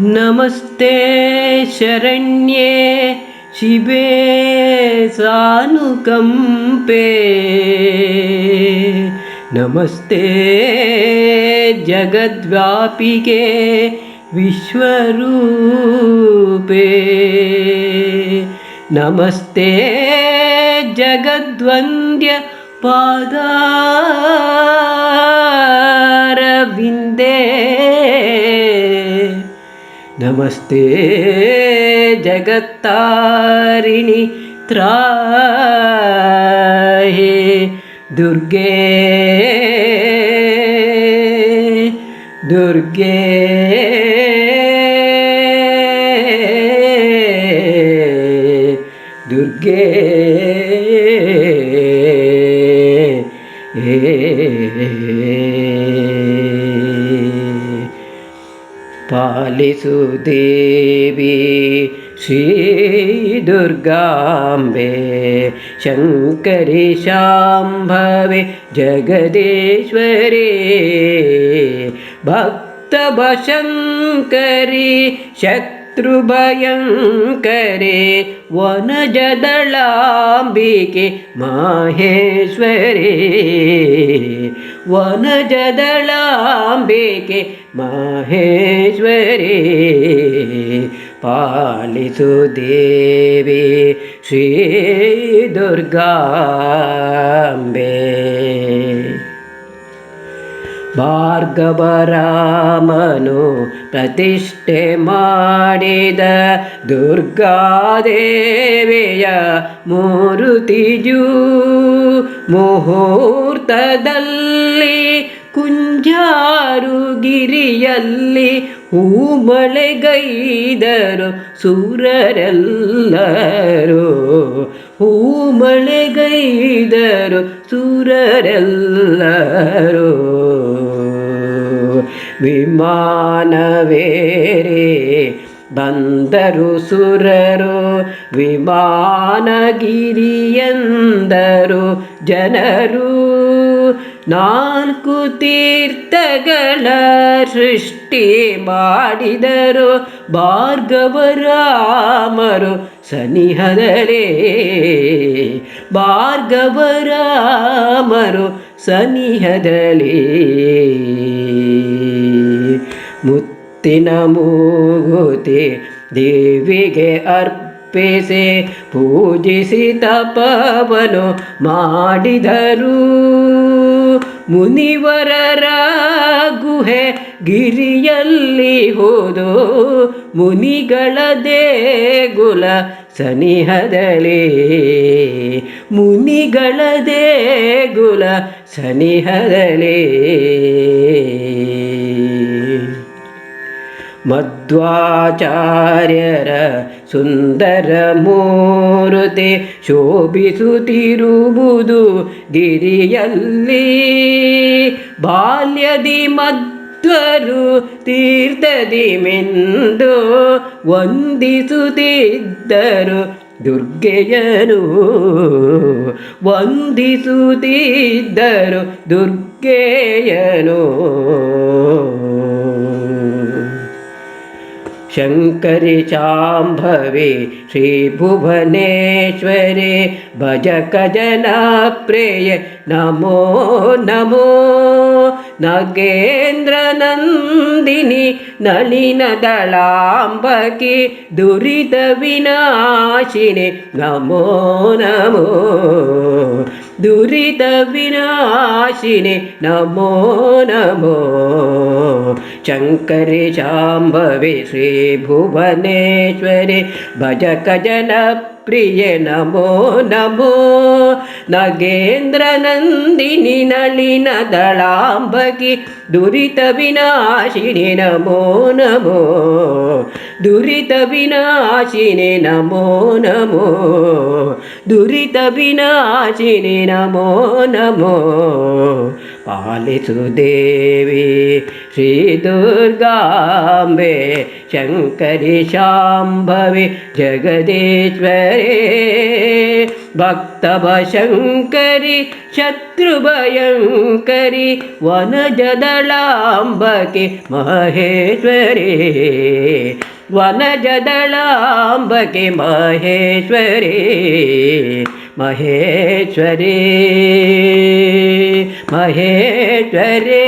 ನಮಸ್ತೆ ಶರಣ್ಯೇ ಶಿಬೆ ಸಾನುಕಂಪೆ. ನಮಸ್ತೆ ಜಗದ್ವ್ಯಾಪಿಗೆ ವಿಶ್ವರೂಪೆ. ನಮಸ್ತೆ ಜಗದ್ವಂದ್ಯ ಪಾದಾರವಿಂದೇ. नमस्ते जगत्तारिणि त्राहे दुर्गे दुर्गे दुर्गे ए पालिसुदेवी श्रीदुर्गाम्बे शङ्करि शाम्भवे जगदीश्वरि भक्तभशङ्करि शत्रुभयङ्करे वनजदलाम्बिके माहेश्वरे। ವನಜದಳಾಂಬಿಕೆ ಮಹೇಶ್ವರಿ ಪಾಲಿಸು ದೇವಿ ಶ್ರೀ ದುರ್ಗಾಂಬೆ. ಭಾರ್ಗವರಾಮನು ಪ್ರತಿಷ್ಠೆ ಮಾಡಿದ ದುರ್ಗಾದೇವಿಯ ಮೂರುತಿಜು ಮುಹೂರ್ತದಲ್ಲಿ ಕುಂಜಾರುಗಿರಿಯಲ್ಲಿ ಹೂಮಳೆಗೈದರು ಸೂರರೆಲ್ಲರೂ. ಹೂಮಳೆಗೈದರು ಸೂರರೆಲ್ಲರು. ವಿಮಾನವೇರೆ ಬಂದರು ಸುರರು ವಿಮಾನಗಿರಿಯಂದರು ಜನರು. ನಾಲ್ಕು ತೀರ್ಥಗಳ ಸೃಷ್ಟಿ ಮಾಡಿದರು ಭಾರ್ಗವರಾಮರು ಸನಿಹದಲೇ ಭಾರ್ಗವರಾಮರು ಸನಿಹದಲೇ ಮುತ್ತಿನ ಮೂಗುತಿ ದೇವಿಗೆ ಅರ್ಪಿಸಿ ಪೂಜಿಸಿ ತಪವನು ಮಾಡಿದರು. ಮುನಿವರರ ಗುಹೆ ಗಿರಿಯಲ್ಲಿ ಹೋದು, ಮುನಿಗಳ ದೇಗುಲ ಸನಿಹದಲ್ಲಿ ಮುನಿಗಳ ದೇಗುಲ ಸನಿಹದಲೇ ಮಧ್ವಾಚಾರ್ಯರ ಸುಂದರ ಮೂರುತಿ ಶೋಭಿಸುತ್ತಿರುವುದು ಗಿರಿಯಲ್ಲಿ. ಬಾಲ್ಯದಿ ಮಧ್ವರು ತೀರ್ಥದಿ ಮೆಂದು ವಂದಿಸುತ್ತಿದ್ದರು ದುರ್ಗೆಯನು ವಂದಿಸುತ್ತಿದ್ದರು ದುರ್ಗೆಯನು शङ्करि चाम्भवे श्रीभुवनेश्वरे भजकजनप्रेय नमो नमो नगेन्द्रनन्दिनि नलिनदलाम्बके दुरितविनाशिने नमो नमो ദുരിത വിനാശിനെ നമോ നമോ. ശങ്കരി ശാംഭവി ശ്രീ ഭുവനേശ്വരി ഭജ കജന ಶ್ರೀ ಭುವನೇಶ್ವರಿ ಭಜಕ ಜನ ಪ್ರಿಯ ನಮೋ ನಮೋ ನಗೇಂದ್ರ ನಂದಿನಿ ನಳಿನ ದಳಾಂಬಕಿ ದುರಿತ ವಿನಾಶಿನಿ ನಮೋ ನಮೋ ದುರಿತ ವಿನಾಶಿನಿ ನಮೋ ನಮೋ ದುರಿತ ವಿನಾಶಿನಿ ನಮೋ ನಮೋ पालिसुदेवे श्रीदुर्गाम्बे शङ्करि शाम्भवि जगदीश्वरे भक्तभशङ्करि शत्रुभयङ्करि वनजदलाम्बके महेश्वरे वनजदलाम्बके महेश्वरे മഹേശ്വരേ മഹേശ്വരേ.